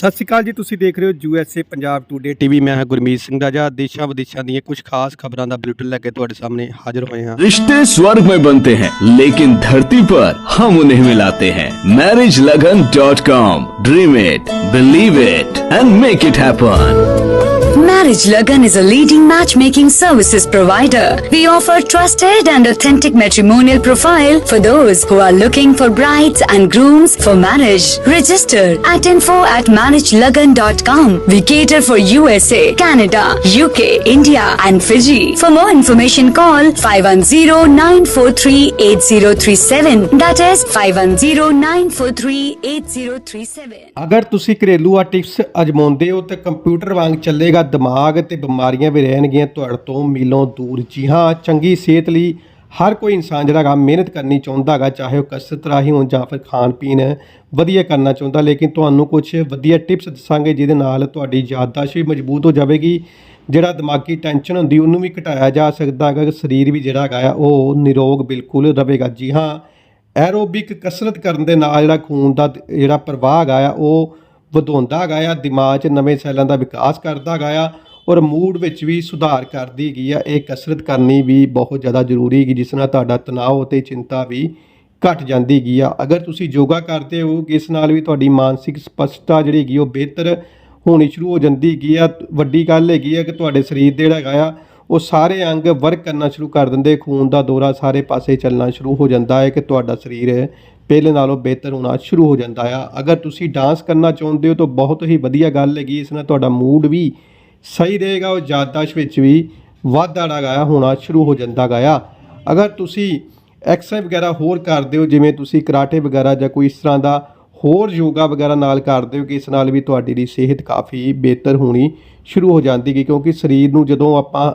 ਸਤਿ ਸ਼੍ਰੀ ਅਕਾਲ ਜੀ ਤੁਸੀਂ ਦੇਖ ਰਹੇ ਹੋ ਯੂਐਸਏ ਪੰਜਾਬ ਟੂਡੇ ਟੀਵੀ ਮੈਂ ਹਾਂ ਗੁਰਮੀਤ ਸਿੰਘ ਰਾਜਾ ਦੇਸ਼ਾਂ ਵਿਦੇਸ਼ਾਂ ਦੀਆਂ ਕੁਝ ਖਾਸ ਖਬਰਾਂ ਦਾ ਬੁਲੇਟਿਨ ਲੈ ਕੇ ਤੁਹਾਡੇ ਸਾਹਮਣੇ ਹਾਜ਼ਰ ਹੋਏ ਹਾਂ रिश्ते स्वर्ग में बनते हैं लेकिन धरती पर हम उन्हें मिलाते हैं marriage Lagan dot com dream it believe it and make it happen Marriage Lagan is a leading matchmaking services provider. We offer trusted and authentic matrimonial profile for those who are looking for brides and grooms for marriage. Register at info at marriagelagan.com. We cater for USA, Canada, UK, India and Fiji. For more information call 510-943-8037. That is 510-943-8037. ਅਗਰ ਤੁਸੀਂ ਘਰੇਲੂ ਆ tips ਅਜਮਾਉਂਦੇ ਹੋ ਤੇ computer ਵਾਂਗ ਚੱਲੇਗਾ ਦਿਮਾਗ ਤੇ ਬਿਮਾਰੀਆਂ ਵੀ ਰਹਿਣਗੀਆਂ, ਤੁਹਾਡੇ ਤੋਂ ਮੀਲੋਂ ਦੂਰ ਜੀ। ਹਾਂ, ਚੰਗੀ ਸਿਹਤ ਲਈ ਹਰ ਕੋਈ ਇਨਸਾਨ ਜਿਹੜਾ ਹੈਗਾ, ਮਿਹਨਤ ਕਰਨੀ ਚਾਹੁੰਦਾ ਹੈਗਾ, ਚਾਹੇ ਉਹ ਕਸਰਤ ਰਾਹੀਂ ਹੋਣ ਜਾਂ ਫਿਰ ਖਾਣ ਪੀਣ ਵਧੀਆ ਕਰਨਾ ਚਾਹੁੰਦਾ। ਲੇਕਿਨ ਤੁਹਾਨੂੰ ਕੁਝ ਵਧੀਆ ਟਿਪਸ ਦੱਸਾਂਗੇ, ਜਿਹਦੇ ਨਾਲ ਤੁਹਾਡੀ ਯਾਦਦਾਸ਼ਤ ਵੀ ਮਜ਼ਬੂਤ ਹੋ ਜਾਵੇਗੀ। ਜਿਹੜਾ ਦਿਮਾਗੀ ਟੈਨਸ਼ਨ ਹੁੰਦੀ, ਉਹਨੂੰ ਵੀ ਘਟਾਇਆ ਜਾ ਸਕਦਾ ਹੈਗਾ। ਕਿ ਸਰੀਰ ਵੀ ਜਿਹੜਾ ਹੈਗਾ ਆ, ਉਹ ਨਿਰੋਗ ਬਿਲਕੁਲ ਰਹੇਗਾ। ਜੀ ਹਾਂ, ਐਰੋਬਿਕ ਕਸਰਤ ਕਰਨ ਦੇ ਨਾਲ ਜਿਹੜਾ ਖੂਨ ਦਾ ਜਿਹੜਾ ਪ੍ਰਵਾਹ ਹੈਗਾ ਆ, ਉਹ ਵਧਾਉਂਦਾ ਹੈਗਾ ਆ, ਦਿਮਾਗ 'ਚ ਨਵੇਂ ਸੈੱਲਾਂ ਦਾ ਵਿਕਾਸ ਕਰਦਾ ਹੈਗਾ ਆ ਔਰ ਮੂਡ ਵਿੱਚ ਵੀ ਸੁਧਾਰ ਕਰਦੀ ਹੈਗੀ ਆ, ਇਹ ਕਸਰਤ ਕਰਨੀ ਵੀ ਬਹੁਤ ਜ਼ਿਆਦਾ ਜ਼ਰੂਰੀ ਹੈਗੀ, ਜਿਸ ਨਾਲ ਤੁਹਾਡਾ ਤਣਾਅ ਅਤੇ ਚਿੰਤਾ ਵੀ ਘਟ ਜਾਂਦੀ ਹੈਗੀ ਆ। ਅਗਰ ਤੁਸੀਂ ਯੋਗਾ ਕਰਦੇ ਹੋ, ਇਸ ਨਾਲ ਵੀ ਤੁਹਾਡੀ ਮਾਨਸਿਕ ਸਪਸ਼ਟਤਾ ਜਿਹੜੀ ਹੈਗੀ ਉਹ ਬਿਹਤਰ ਹੋਣੀ ਸ਼ੁਰੂ ਹੋ ਜਾਂਦੀ ਹੈਗੀ ਆ। ਵੱਡੀ ਗੱਲ ਹੈਗੀ ਆ ਕਿ ਤੁਹਾਡੇ ਸਰੀਰ ਦੇ ਜਿਹੜਾ ਹੈਗਾ ਆ ਉਹ ਸਾਰੇ ਅੰਗ ਵਰਕ ਕਰਨਾ ਸ਼ੁਰੂ ਕਰ ਦਿੰਦੇ, ਖੂਨ ਦਾ ਦੌਰਾ ਸਾਰੇ ਪਾਸੇ ਚੱਲਣਾ ਸ਼ੁਰੂ ਹੋ ਜਾਂਦਾ ਹੈ ਕਿ ਤੁਹਾਡਾ ਸਰੀਰ ਪਹਿਲੇ ਨਾਲੋਂ ਬਿਹਤਰ ਹੋਣਾ ਸ਼ੁਰੂ ਹੋ ਜਾਂਦਾ ਆ। ਅਗਰ ਤੁਸੀਂ ਡਾਂਸ ਕਰਨਾ ਚਾਹੁੰਦੇ ਹੋ ਤਾਂ ਬਹੁਤ ਹੀ ਵਧੀਆ ਗੱਲ ਹੈਗੀ, ਇਸ ਨਾਲ ਤੁਹਾਡਾ ਮੂਡ ਵੀ ਸਹੀ ਰਹੇਗਾ ਔਰ ਯਾਦਦਾਸ਼ਤ ਵਿੱਚ ਵੀ ਵਾਧਾ ਲਗਾਇਆ ਹੋਣਾ ਸ਼ੁਰੂ ਹੋ ਜਾਂਦਾ ਗਾ ਆ। ਅਗਰ ਤੁਸੀਂ ਐਕਸਰਸਾਈਜ਼ ਵਗੈਰਾ ਹੋਰ ਕਰਦੇ ਹੋ, ਜਿਵੇਂ ਤੁਸੀਂ ਕਰਾਟੇ ਵਗੈਰਾ ਜਾਂ ਕੋਈ ਇਸ ਤਰ੍ਹਾਂ ਦਾ ਹੋਰ ਯੋਗਾ ਵਗੈਰਾ ਨਾਲ ਕਰਦੇ ਹੋ ਕਿ ਇਸ ਨਾਲ ਵੀ ਤੁਹਾਡੀ ਦੀ ਸਿਹਤ ਕਾਫੀ ਬਿਹਤਰ ਹੋਣੀ ਸ਼ੁਰੂ ਹੋ ਜਾਂਦੀ ਹੈ ਕਿਉਂਕਿ ਸਰੀਰ ਨੂੰ ਜਦੋਂ ਆਪਾਂ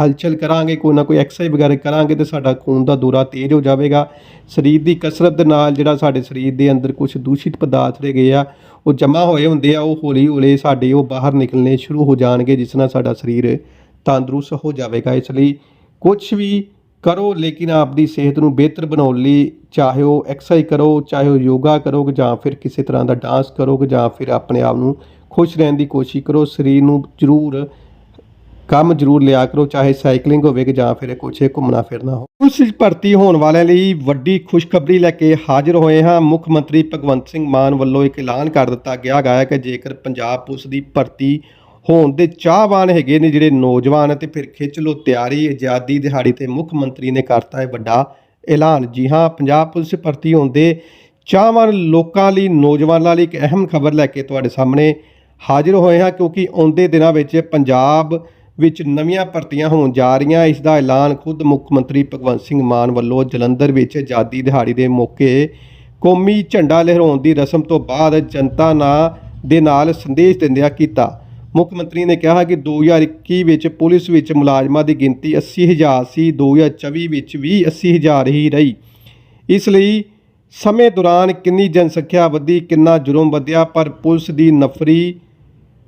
ਹਲਚਲ ਕਰਾਂਗੇ, ਕੋਈ ਨਾ ਕੋਈ ਐਕਸਰਸਾਈਜ਼ ਵਗੈਰਾ ਕਰਾਂਗੇ ਤੇ ਸਾਡਾ ਖੂਨ ਦਾ ਦੌਰਾ ਤੇਜ਼ ਹੋ ਜਾਵੇਗਾ। ਸਰੀਰ ਦੀ ਕਸਰਤ ਦੇ ਨਾਲ ਜਿਹੜਾ ਸਾਡੇ ਸਰੀਰ ਦੇ ਅੰਦਰ ਕੁਝ ਦੂਸ਼ਿਤ ਪਦਾਰਥ ਰਹੇ ਗਏ ਆ, ਉਹ ਜਮ੍ਹਾਂ ਹੋਏ ਹੁੰਦੇ ਆ, ਉਹ ਹੌਲੀ ਹੌਲੀ ਸਾਡੇ ਉਹ ਬਾਹਰ ਨਿਕਲਣੇ ਸ਼ੁਰੂ ਹੋ ਜਾਣਗੇ, ਜਿਸ ਨਾਲ ਸਾਡਾ ਸਰੀਰ ਤੰਦਰੁਸਤ ਹੋ ਜਾਵੇਗਾ। ਇਸ ਲਈ ਕੁਝ ਵੀ ਕਰੋ, ਲੇਕਿਨ ਆਪਦੀ ਸਿਹਤ ਨੂੰ ਬਿਹਤਰ ਬਣਾਉਣ ਲਈ ਚਾਹੇ ਉਹ ਐਕਸਰਸਾਈਜ਼ ਕਰੋ, ਚਾਹੇ ਉਹ ਯੋਗਾ ਕਰੋ, ਜਾਂ ਫਿਰ ਕਿਸੇ ਤਰ੍ਹਾਂ ਦਾ ਡਾਂਸ ਕਰੋ, ਜਾਂ ਫਿਰ ਆਪਣੇ ਆਪ ਨੂੰ ਖੁਸ਼ ਰਹਿਣ ਦੀ ਕੋਸ਼ਿਸ਼ ਕਰੋ। ਸਰੀਰ ਨੂੰ ਜ਼ਰੂਰ ਕੰਮ ਜ਼ਰੂਰ ਲਿਆ ਕਰੋ, ਚਾਹੇ ਸਾਈਕਲਿੰਗ ਹੋਵੇ ਕਿ ਜਾਂ ਫਿਰ ਕੁਛ ਘੁੰਮਣਾ ਫਿਰਨਾ ਹੋ ਪੁਲਿਸ ਵਿੱਚ ਭਰਤੀ ਹੋਣ ਵਾਲਿਆਂ ਲਈ ਵੱਡੀ ਖੁਸ਼ਖਬਰੀ ਲੈ ਕੇ ਹਾਜ਼ਰ ਹੋਏ ਹਾਂ। ਮੁੱਖ ਮੰਤਰੀ ਭਗਵੰਤ ਸਿੰਘ ਮਾਨ ਵੱਲੋਂ ਇੱਕ ਐਲਾਨ ਕਰ ਦਿੱਤਾ ਗਿਆ ਹੈ ਕਿ ਜੇਕਰ ਪੰਜਾਬ ਪੁਲਿਸ ਦੀ ਭਰਤੀ ਹੋਣ ਦੇ ਚਾਹਵਾਨ ਹੈਗੇ ਨੇ ਜਿਹੜੇ ਨੌਜਵਾਨ ਤੇ ਫਿਰ ਖਿੱਚ ਲੋ ਤਿਆਰੀ, ਆਜ਼ਾਦੀ ਦਿਹਾੜੀ ਤੇ ਮੁੱਖ ਮੰਤਰੀ ਨੇ ਕਰਤਾ ਹੈ ਵੱਡਾ ਐਲਾਨ। ਜੀ ਹਾਂ, ਪੰਜਾਬ ਪੁਲਿਸ ਭਰਤੀ ਹੋਣ ਦੇ ਚਾਹਵਾਨ ਲੋਕਾਂ ਲਈ, ਨੌਜਵਾਨਾਂ ਲਈ ਇੱਕ ਅਹਿਮ ਖਬਰ ਲੈ ਕੇ ਤੁਹਾਡੇ ਸਾਹਮਣੇ ਹਾਜ਼ਰ ਹੋਏ ਹਾਂ, ਕਿਉਂਕਿ ਆਉਂਦੇ ਦਿਨਾਂ ਵਿੱਚ ਪੰਜਾਬ ਵਿੱਚ ਨਵੀਆਂ ਭਰਤੀਆਂ ਹੋਣ ਜਾ ਰਹੀਆਂ। ਇਸ ਦਾ ਐਲਾਨ ਖੁਦ ਮੁੱਖ ਮੰਤਰੀ ਭਗਵੰਤ ਸਿੰਘ ਮਾਨ ਵੱਲੋਂ ਜਲੰਧਰ ਵਿੱਚ ਆਜ਼ਾਦੀ ਦਿਹਾੜੀ ਦੇ ਮੌਕੇ ਕੌਮੀ ਝੰਡਾ ਲਹਿਰਾਉਣ ਦੀ ਰਸਮ ਤੋਂ ਬਾਅਦ ਜਨਤਾ ਨਾ ਦੇ ਨਾਲ ਸੰਦੇਸ਼ ਦਿੰਦਿਆਂ ਕੀਤਾ। ਮੁੱਖ ਮੰਤਰੀ ਨੇ ਕਿਹਾ ਕਿ 2021 ਵਿੱਚ ਪੁਲਿਸ ਵਿੱਚ ਮੁਲਾਜ਼ਮਾਂ ਦੀ ਗਿਣਤੀ 80000 ਸੀ 2024 ਵਿੱਚ ਵੀ 80000 ਹੀ ਰਹੀ। ਇਸ ਲਈ ਸਮੇਂ ਦੌਰਾਨ ਕਿੰਨੀ ਜਨਸੰਖਿਆ ਵਧੀ, ਕਿੰਨਾ ਜੁਰਮ ਵਧਿਆ, ਪਰ ਪੁਲਿਸ ਦੀ ਨਫਰੀ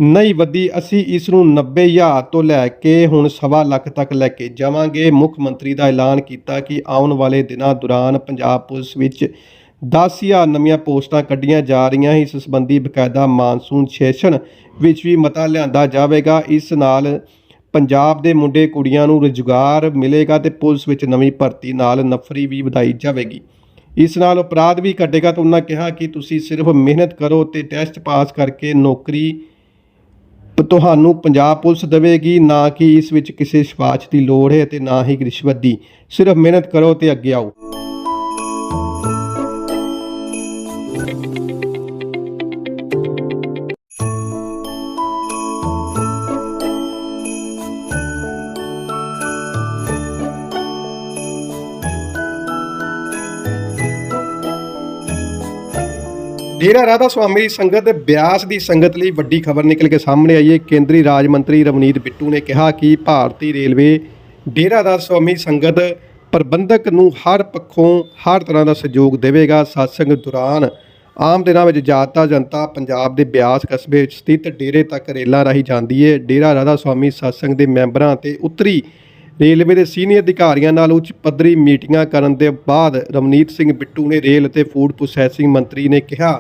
ਨਹੀਂ ਵਧੀ, ਅਸੀਂ ਇਸ ਨੂੰ 90000 ਤੋਂ ਲੈ ਕੇ ਹੁਣ ਸਵਾ ਲੱਖ ਤੱਕ ਲੈ ਕੇ ਜਾਵਾਂਗੇ। ਮੁੱਖ ਮੰਤਰੀ ਦਾ ਐਲਾਨ ਕੀਤਾ ਕਿ ਆਉਣ ਵਾਲੇ ਦਿਨਾਂ ਦੌਰਾਨ ਪੰਜਾਬ ਪੁਲਿਸ ਵਿੱਚ 10000 ਨਵੀਆਂ ਪੋਸਟਾਂ ਕੱਢੀਆਂ ਜਾ ਰਹੀਆਂ ਇਸ ਸੰਬੰਧੀ ਬਕਾਇਦਾ ਮਾਨਸੂਨ ਸੈਸ਼ਨ ਵਿੱਚ ਵੀ ਮਤਾ ਲਿਆਂਦਾ ਜਾਵੇਗਾ। ਇਸ ਨਾਲ ਪੰਜਾਬ ਦੇ ਮੁੰਡੇ ਕੁੜੀਆਂ ਨੂੰ ਰੁਜ਼ਗਾਰ ਮਿਲੇਗਾ ਤੇ ਪੁਲਿਸ ਵਿੱਚ ਨਵੀਂ ਭਰਤੀ ਨਾਲ ਨਫਰੀ ਵੀ ਵਧਾਈ ਜਾਵੇਗੀ। ਇਸ ਨਾਲ ਅਪਰਾਧ ਵੀ ਘਟੇਗਾ। ਤਾਂ ਉਹਨਾਂ ਕਿਹਾ ਕਿ ਤੁਸੀਂ ਸਿਰਫ ਮਿਹਨਤ ਕਰੋ ਤੇ ਟੈਸਟ ਪਾਸ ਕਰਕੇ ਨੌਕਰੀ ਤੁਹਾਨੂੰ ਪੰਜਾਬ ਪੁਲਿਸ ਦੇਵੇਗੀ, ਨਾ ਕਿ ਇਸ ਵਿੱਚ ਕਿਸੇ ਸਿਫਾਰਿਸ਼ ਦੀ ਲੋੜ ਹੈ ਤੇ ਨਾ ਹੀ ਰਿਸ਼ਵਤ ਦੀ। ਸਿਰਫ ਮਿਹਨਤ ਕਰੋ ਤੇ ਅੱਗੇ ਆਓ। ਡੇਰਾ ਰਾਧਾ ਸੁਆਮੀ ਸੰਗਤ ਦੇ ਬਿਆਸ ਦੀ ਸੰਗਤ ਲਈ ਵੱਡੀ ਖਬਰ ਨਿਕਲ ਕੇ ਸਾਹਮਣੇ ਆਈ ਹੈ। ਕੇਂਦਰੀ ਰਾਜ ਮੰਤਰੀ ਰਵਨੀਤ ਬਿੱਟੂ ਨੇ ਕਿਹਾ ਕਿ ਭਾਰਤੀ ਰੇਲਵੇ ਡੇਰਾ ਰਾਧਾ ਸੁਆਮੀ ਸੰਗਤ ਪ੍ਰਬੰਧਕ ਨੂੰ ਹਰ ਪੱਖੋਂ ਹਰ ਤਰ੍ਹਾਂ ਦਾ ਸਹਿਯੋਗ ਦੇਵੇਗਾ। satsang ਦੌਰਾਨ ਆਮ ਦਿਨਾਂ ਵਿੱਚ ਜਾਤਾ ਜਨਤਾ ਪੰਜਾਬ ਦੇ ਬਿਆਸ ਕਸਬੇ ਵਿੱਚ ਸਥਿਤ ਡੇਰੇ ਤੱਕ ਰੇਲਾਂ ਰਾਹੀਂ ਜਾਂਦੀ ਹੈ। ਡੇਰਾ ਰਾਧਾ ਸੁਆਮੀ satsang ਦੇ ਮੈਂਬਰਾਂ ਤੇ ਉੱਤਰੀ ਰੇਲਵੇ ਦੇ ਸੀਨੀਅਰ ਅਧਿਕਾਰੀਆਂ ਨਾਲ ਉੱਚ ਪੱਧਰੀ ਮੀਟਿੰਗਾਂ ਕਰਨ ਦੇ ਬਾਅਦ ਰਵਨੀਤ ਸਿੰਘ ਬਿੱਟੂ ਨੇ ਰੇਲ ਅਤੇ ਫੂਡ ਪ੍ਰੋਸੈਸਿੰਗ ਮੰਤਰੀ ਨੇ ਕਿਹਾ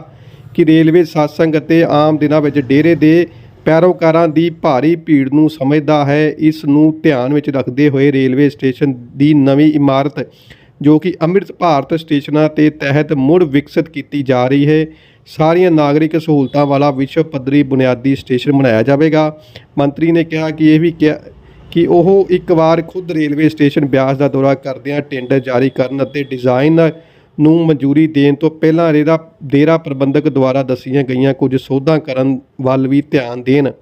ਕਿ ਰੇਲਵੇ ਸਾਸੰਗ ਅਤੇ ਆਮ ਦਿਨਾਂ ਵਿੱਚ ਡੇਰੇ ਦੇ ਪੈਰੋਕਾਰਾਂ ਦੀ ਭਾਰੀ ਭੀੜ ਨੂੰ ਸਮਝਦਾ ਹੈ। ਇਸ ਨੂੰ ਧਿਆਨ ਵਿੱਚ ਰੱਖਦੇ ਹੋਏ ਰੇਲਵੇ ਸਟੇਸ਼ਨ ਦੀ ਨਵੀਂ ਇਮਾਰਤ, ਜੋ ਕਿ ਅੰਮ੍ਰਿਤ ਭਾਰਤ ਸਟੇਸ਼ਨਾਂ ਤੇ ਤਹਿਤ ਮੁੜ ਵਿਕਸਿਤ ਕੀਤੀ ਜਾ ਰਹੀ ਹੈ, ਸਾਰੀਆਂ ਨਾਗਰਿਕ ਸਹੂਲਤਾਂ ਵਾਲਾ ਵਿਸ਼ਵ ਪੱਧਰੀ ਬੁਨਿਆਦੀ ਸਟੇਸ਼ਨ ਬਣਾਇਆ ਜਾਵੇਗਾ। ਮੰਤਰੀ ਨੇ ਕਿਹਾ ਕਿ ਇਹ ਵੀ ਕਿਹਾ ਕਿ ਉਹ ਇੱਕ ਵਾਰ ਖੁਦ ਰੇਲਵੇ ਸਟੇਸ਼ਨ ਬਿਆਸ ਦਾ ਦੌਰਾ ਕਰਦਿਆਂ ਟੈਂਡਰ ਜਾਰੀ ਕਰਨ ਅਤੇ ਡਿਜ਼ਾਈਨ ਨੂੰ ਮਨਜ਼ੂਰੀ ਦੇਣ ਤੋਂ ਪਹਿਲਾਂ ਰੇਰਾ ਡੇਰਾ ਪ੍ਰਬੰਧਕ ਦੁਆਰਾ ਦੱਸੀਆਂ ਗਈਆਂ ਕੁਝ ਸੋਧਾਂ ਕਰਨ ਵੱਲ ਵੀ ਧਿਆਨ ਦੇਣ।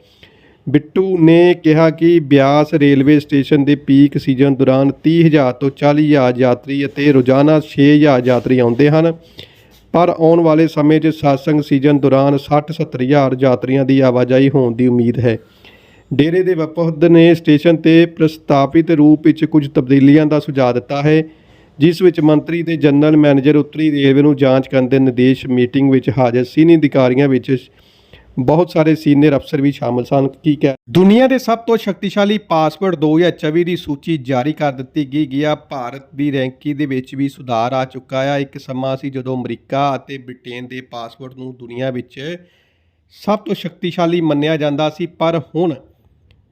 ਬਿੱਟੂ ਨੇ ਕਿਹਾ ਕਿ ਬਿਆਸ ਰੇਲਵੇ ਸਟੇਸ਼ਨ ਦੇ ਪੀਕ ਸੀਜ਼ਨ ਦੌਰਾਨ 30000 ਤੋਂ 40000 ਯਾਤਰੀ ਅਤੇ ਰੋਜ਼ਾਨਾ 6000 ਯਾਤਰੀ ਆਉਂਦੇ ਹਨ। ਪਰ ਆਉਣ ਵਾਲੇ ਸਮੇਂ 'ਚ ਸਾਸੰਗ ਸੀਜ਼ਨ ਦੌਰਾਨ 60-70 ਹਜ਼ਾਰ ਯਾਤਰੀਆਂ ਦੀ ਆਵਾਜਾਈ ਹੋਣ ਦੀ ਉਮੀਦ ਹੈ। ਡੇਰੇ ਦੇ ਵਫਦ ਨੇ ਸਟੇਸ਼ਨ ਤੇ ਪ੍ਰਸਤਾਪਿਤ ਰੂਪ ਵਿੱਚ ਕੁਝ ਤਬਦੀਲੀਆਂ ਦਾ ਸੁਝਾਅ ਦਿੱਤਾ ਹੈ। ਜਿਸ ਵਿੱਚ ਮੰਤਰੀ ਤੇ ਜਨਰਲ ਮੈਨੇਜਰ ਉੱਤਰੀ ਰੇਲਵੇ ਨੂੰ ਜਾਂਚ ਕਰਨ ਦੇ ਨਿਰਦੇਸ਼ ਮੀਟਿੰਗ ਵਿੱਚ ਹਾਜ਼ਰ ਸੀਨੀਅਰ ਅਧਿਕਾਰੀਆਂ ਵਿੱਚ ਬਹੁਤ ਸਾਰੇ ਸੀਨੀਅਰ ਅਫਸਰ ਵੀ ਸ਼ਾਮਲ ਸਨ। ਕੀ ਕਹਿ ਦੁਨੀਆ ਦੇ ਸਭ ਤੋਂ ਸ਼ਕਤੀਸ਼ਾਲੀ ਪਾਸਵਰਡ 2024 ਦੀ ਸੂਚੀ ਜਾਰੀ ਕਰ ਦਿੱਤੀ ਗਈ ਗਿਆ ਭਾਰਤ ਦੀ ਰੈਂਕਿੰਗ ਦੇ ਵਿੱਚ ਵੀ ਸੁਧਾਰ ਆ ਚੁੱਕਾ ਆ। ਇੱਕ ਸਮਾਂ ਸੀ ਜਦੋਂ ਅਮਰੀਕਾ ਅਤੇ ਬ੍ਰਿਟੇਨ ਦੇ ਪਾਸਵਰਡ ਨੂੰ ਦੁਨੀਆ ਵਿੱਚ ਸਭ ਤੋਂ ਸ਼ਕਤੀਸ਼ਾਲੀ ਮੰਨਿਆ ਜਾਂਦਾ ਸੀ, ਪਰ ਹੁਣ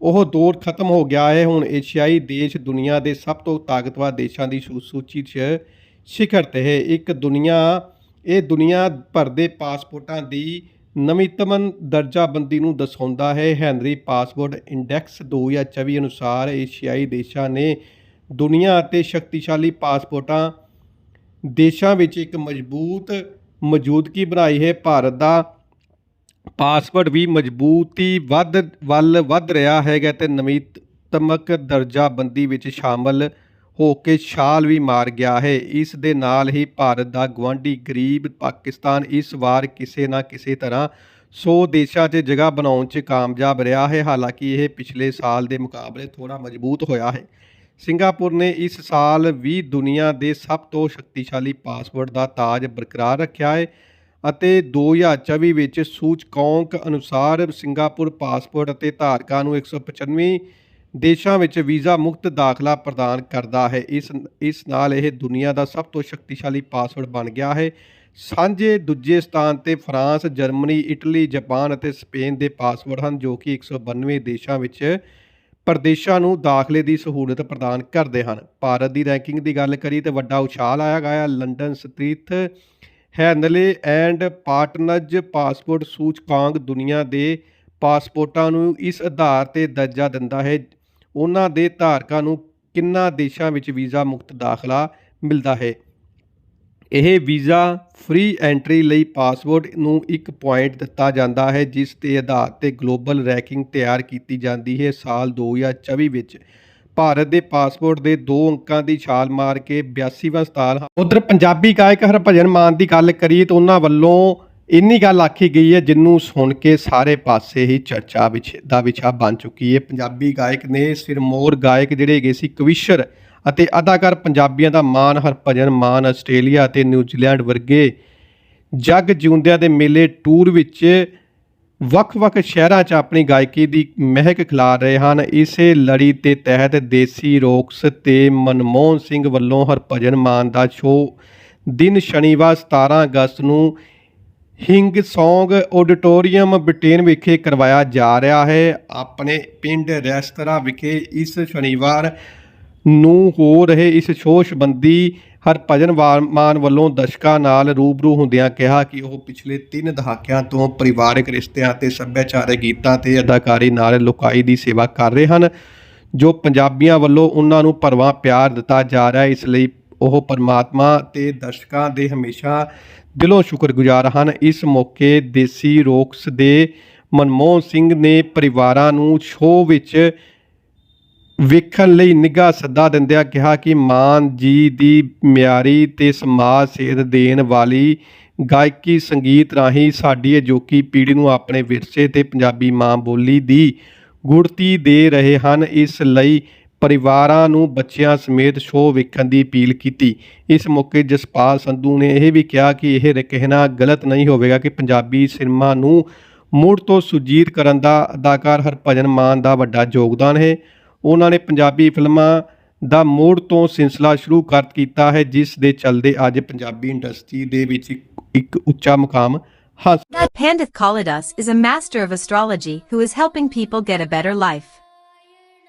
ਉਹ ਦੌਰ ਖਤਮ ਹੋ ਗਿਆ ਹੈ। ਹੁਣ ਏਸ਼ੀਆਈ ਦੇਸ਼ ਦੁਨੀਆ ਦੇ ਸਭ ਤੋਂ ਤਾਕਤਵਰ ਦੇਸ਼ਾਂ ਦੀ ਸੂ- ਸੂਚੀ 'ਚ ਸਿਖਰ ਤੇ ਹੈ। ਇੱਕ ਦੁਨੀਆ, ਇਹ ਦੁਨੀਆ ਭਰ ਦੇ ਪਾਸਪੋਰਟਾਂ ਦੀ ਨਵੀਨਤਮ ਦਰਜਾਬੰਦੀ ਨੂੰ ਦਰਸਾਉਂਦਾ ਹੈ। ਹੈਨਰੀ ਪਾਸਪੋਰਟ ਇੰਡੈਕਸ 2024 ਅਨੁਸਾਰ ਏਸ਼ੀਆਈ ਦੇਸ਼ਾਂ ਨੇ ਦੁਨੀਆ ਅਤੇ ਸ਼ਕਤੀਸ਼ਾਲੀ ਪਾਸਪੋਰਟਾਂ ਦੇਸ਼ਾਂ ਵਿੱਚ ਇੱਕ ਮਜ਼ਬੂਤ ਮੌਜੂਦਗੀ ਬਣਾਈ ਹੈ। ਭਾਰਤ ਦਾ ਪਾਸਵਰਡ ਵੀ ਮਜ਼ਬੂਤੀ ਵੱਧ, ਵੱਲ ਵੱਧ ਰਿਹਾ ਹੈਗਾ ਤੇ ਨਵੀਨਤਮਕ ਦਰਜਾਬੰਦੀ ਵਿੱਚ ਸ਼ਾਮਲ ਹੋ ਕੇ ਛਾਲ ਵੀ ਮਾਰ ਗਿਆ ਹੈ। ਇਸ ਦੇ ਨਾਲ ਹੀ ਭਾਰਤ ਦਾ ਗਵਾਂਢੀ ਗਰੀਬ ਪਾਕਿਸਤਾਨ ਇਸ ਵਾਰ ਕਿਸੇ ਨਾ ਕਿਸੇ ਤਰ੍ਹਾਂ 100 ਦੇਸ਼ਾਂ 'ਚ ਜਗ੍ਹਾ ਬਣਾਉਣ 'ਚ ਕਾਮਯਾਬ ਰਿਹਾ ਹੈ। ਹਾਲਾਂਕਿ ਇਹ ਪਿਛਲੇ ਸਾਲ ਦੇ ਮੁਕਾਬਲੇ ਥੋੜਾ ਮਜ਼ਬੂਤ ਹੋਇਆ ਹੈ। ਸਿੰਗਾਪੁਰ ਨੇ ਇਸ ਸਾਲ ਵੀ ਦੁਨੀਆ ਦੇ ਸਭ ਤੋਂ ਸ਼ਕਤੀਸ਼ਾਲੀ ਪਾਸਵਰਡ ਦਾ ਤਾਜ ਬਰਕਰਾਰ ਰੱਖਿਆ ਹੈ। ਅਤੇ 2024 ਵਿੱਚ ਸੂਚਕਾਂਕ ਅਨੁਸਾਰ ਸਿੰਗਾਪੁਰ ਪਾਸਪੋਰਟ ਅਤੇ ਧਾਰਕਾਂ ਨੂੰ 195 ਦੇਸ਼ਾਂ ਵਿੱਚ ਵੀਜ਼ਾ ਮੁਕਤ ਦਾਖਲਾ ਪ੍ਰਦਾਨ ਕਰਦਾ ਹੈ। ਇਸ ਇਸ ਨਾਲ ਇਹ ਦੁਨੀਆ ਦਾ ਸਭ ਤੋਂ ਸ਼ਕਤੀਸ਼ਾਲੀ ਪਾਸਪੋਰਟ ਬਣ ਗਿਆ ਹੈ। ਸਾਂਝੇ ਦੂਜੇ ਸਥਾਨ ਤੇ ਫਰਾਂਸ, ਜਰਮਨੀ, ਇਟਲੀ, ਜਾਪਾਨ ਅਤੇ ਸਪੇਨ ਦੇ ਪਾਸਪੋਰਟ ਹਨ ਜੋ ਕਿ 192 ਦੇਸ਼ਾਂ ਵਿੱਚ ਪ੍ਰਦੇਸ਼ਾਂ ਨੂੰ ਦਾਖਲੇ ਦੀ ਸਹੂਲਤ ਪ੍ਰਦਾਨ ਕਰਦੇ ਹਨ। ਭਾਰਤ ਦੀ ਰੈਂਕਿੰਗ ਦੀ ਗੱਲ ਕਰੀ ਤੇ ਵੱਡਾ ਉਛਾਲ ਆਇਆ ਗਿਆ ਲੰਡਨ ਸਥਿਤ ਹੈਨਲੇ ਐਂਡ ਪਾਰਟਨਰਜ਼ ਪਾਸਪੋਰਟ ਸੂਚਕਾਂਕ ਦੁਨੀਆ ਦੇ ਪਾਸਪੋਰਟਾਂ ਨੂੰ ਇਸ ਆਧਾਰ ਤੇ ਦਰਜਾ ਦਿੰਦਾ ਹੈ। ਉਹਨਾਂ ਦੇ ਧਾਰਕਾਂ ਨੂੰ ਕਿੰਨਾ ਦੇਸ਼ਾਂ ਵਿੱਚ ਵੀਜ਼ਾ ਮੁਕਤ ਦਾਖਲਾ ਮਿਲਦਾ ਹੈ? ਇਹ ਵੀਜ਼ਾ ਫ੍ਰੀ ਐਂਟਰੀ ਲਈ ਪਾਸਪੋਰਟ ਨੂੰ ਇੱਕ ਪੁਆਇੰਟ ਦਿੱਤਾ ਜਾਂਦਾ ਹੈ, ਜਿਸ ਦੇ ਆਧਾਰ ਤੇ ਗਲੋਬਲ ਰੈਂਕਿੰਗ ਤਿਆਰ ਕੀਤੀ ਜਾਂਦੀ ਹੈ ਸਾਲ 2024 ਵਿੱਚ। ਭਾਰਤ ਦੇ ਪਾਸਪੋਰਟ ਦੇ ਦੋ ਅੰਕਾਂ ਦੀ ਛਾਲ ਮਾਰ ਕੇ 82ਵਾਂ ਸਥਾਨ ਉਧਰ ਪੰਜਾਬੀ ਗਾਇਕ ਹਰਭਜਨ ਮਾਨ ਦੀ ਗੱਲ ਕਰੀਏ ਤਾਂ ਉਹਨਾਂ ਵੱਲੋਂ ਇੰਨੀ ਗੱਲ ਆਖੀ ਗਈ ਹੈ ਜਿੰਨੂੰ ਸੁਣ ਕੇ ਸਾਰੇ ਪਾਸੇ ਹੀ ਚਰਚਾ ਵਿੱਚ ਦਾ ਵਿਸ਼ਾ ਬਣ ਚੁੱਕੀ ਹੈ। ਪੰਜਾਬੀ ਗਾਇਕ ਨੇ ਸਿਰਮੌਰ ਗਾਇਕ ਜਿਹੜੇ ਹੈਗੇ ਸੀ ਕਵਿਸ਼ਰ ਅਤੇ ਅਦਾਕਾਰ ਪੰਜਾਬੀਆਂ ਦਾ ਮਾਨ ਹਰਭਜਨ ਮਾਨ ਆਸਟ੍ਰੇਲੀਆ ਅਤੇ ਨਿਊਜ਼ੀਲੈਂਡ ਵਰਗੇ ਜਗ ਜਿਉਂਦਿਆਂ ਦੇ ਮੇਲੇ ਟੂਰ ਵਿੱਚ ਵੱਖ-ਵੱਖ ਸ਼ਹਿਰਾਂ 'ਚ ਆਪਣੀ ਗਾਇਕੀ ਦੀ ਮਹਿਕ ਖਿਲਾਰ ਰਹੇ ਹਨ। ਇਸੇ ਲੜੀ ਦੇ ਤਹਿਤ ਦੇਸੀ ਰੋਕਸ ਤੇ ਮਨਮੋਹਨ ਸਿੰਘ ਵੱਲੋਂ ਹਰਭਜਨ ਮਾਨ ਦਾ ਸ਼ੋਅ ਦਿਨ ਸ਼ਨੀਵਾਰ 17 ਅਗਸਤ ਨੂੰ ਹਿੰਗ ਸੌਂਗ ਆਡੀਟੋਰੀਅਮ ਬ੍ਰਿਟੇਨ ਵਿਖੇ ਕਰਵਾਇਆ ਜਾ ਰਿਹਾ ਹੈ। ਆਪਣੇ ਪਿੰਡ ਰੈਸਤਰਾ ਵਿਖੇ ਇਸ ਸ਼ਨੀਵਾਰ ਨੂੰ ਹੋ ਰਹੇ ਇਸ ਸ਼ੋਅ ਸੰਬੰਧੀ ਹਰਭਜਨ ਵਾ- ਮਾਨ ਵੱਲੋਂ ਦਰਸ਼ਕਾਂ ਨਾਲ ਰੂਬਰੂ ਹੁੰਦਿਆਂ ਕਿਹਾ ਕਿ ਉਹ ਪਿਛਲੇ 3 ਦਹਾਕਿਆਂ ਤੋਂ ਪਰਿਵਾਰਕ ਰਿਸ਼ਤਿਆਂ ਤੇ ਸੱਭਿਆਚਾਰਕ ਗੀਤਾਂ ਤੇ ਅਦਾਕਾਰੀ ਨਾਲ ਲੋਕਾਈ ਦੀ ਸੇਵਾ ਕਰ ਰਹੇ ਹਨ, ਜੋ ਪੰਜਾਬੀਆਂ ਵੱਲੋਂ ਉਹਨਾਂ ਨੂੰ ਭਰਵਾਂ ਪਿਆਰ ਦਿੱਤਾ ਜਾ ਰਿਹਾ ਹੈ। ਇਸ ਲਈ ਉਹ ਪਰਮਾਤਮਾ ਤੇ ਦਰਸ਼ਕਾਂ ਦੇ ਹਮੇਸ਼ਾ ਦਿਲੋਂ ਸ਼ੁਕਰਗੁਜ਼ਾਰ ਹਨ। ਇਸ ਮੌਕੇ ਦੇਸੀ ਰੋਕਸ ਦੇ ਮਨਮੋਹਨ ਸਿੰਘ ਨੇ ਪਰਿਵਾਰਾਂ ਨੂੰ ਸ਼ੋਅ ਵਿੱਚ ਵੇਖਣ ਲਈ ਨਿੱਘਾ ਸੱਦਾ ਦਿੰਦਿਆਂ ਕਿਹਾ ਕਿ ਮਾਨ ਜੀ ਦੀ ਮਿਆਰੀ ਤੇ ਸਮਾਜ ਸੇਧ ਦੇਣ ਵਾਲੀ ਗਾਇਕੀ ਸੰਗੀਤ ਰਾਹੀਂ ਸਾਡੀ ਅਜੋਕੀ ਪੀੜ੍ਹੀ ਨੂੰ ਆਪਣੇ ਵਿਰਸੇ ਤੇ ਪੰਜਾਬੀ ਮਾਂ ਬੋਲੀ ਦੀ ਗੁੜਤੀ ਦੇ ਰਹੇ ਹਨ। ਇਸ ਲਈ ਪਰਿਵਾਰਾਂ ਨੂੰ ਬੱਚਿਆਂ ਸਮੇਤ ਸ਼ੋਅ ਵੇਖਣ ਦੀ ਅਪੀਲ ਕੀਤੀ। ਇਸ ਮੌਕੇ ਜਸਪਾਲ ਸੰਧੂ ਨੇ ਇਹ ਵੀ ਕਿਹਾ ਕਿ ਇਹ ਕਹਿਣਾ ਗਲਤ ਨਹੀਂ ਹੋਵੇਗਾ ਕਿ ਪੰਜਾਬੀ ਸਿਨੇਮਾ ਨੂੰ ਮੁੜ ਤੋਂ ਸੁਜੀਤ ਕਰਨ ਦਾ ਅਦਾਕਾਰ ਹਰਭਜਨ ਮਾਨ ਦਾ ਵੱਡਾ ਯੋਗਦਾਨ ਹੈ। ਉਹਨਾਂ ਨੇ ਪੰਜਾਬੀ ਫਿਲਮਾਂ ਦਾ ਮੋੜ ਤੋਂ ਸਿਲਸਿਲਾ ਸ਼ੁਰੂ ਕਰ ਕੀਤਾ ਹੈ ਜਿਸ ਦੇ ਚੱਲਦੇ ਅੱਜ ਪੰਜਾਬੀ ਇੰਡਸਟਰੀ ਦੇ ਵਿੱਚ ਇੱਕ- ਇੱਕ ਉੱਚਾ ਮੁਕਾਮ ਹਾਂ Pandith Kalidas is a master of astrology who is helping people get a better life.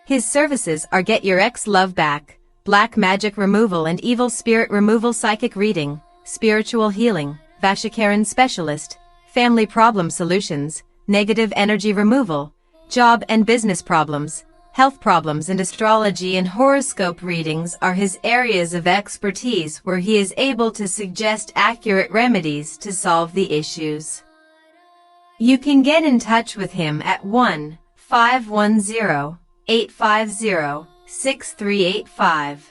His services are Get Your Ex Love Back, Black Magic Removal and Evil Spirit Removal Psychic Reading, Spiritual Healing, Vashikaran Specialist, Family Problem Solutions, Negative Energy Removal, Job and Business Problems, Health Problems and Astrology and Horoscope readings are his areas of expertise where he is able to suggest accurate remedies to solve the issues. You can get in touch with him at 1 510 850 6385.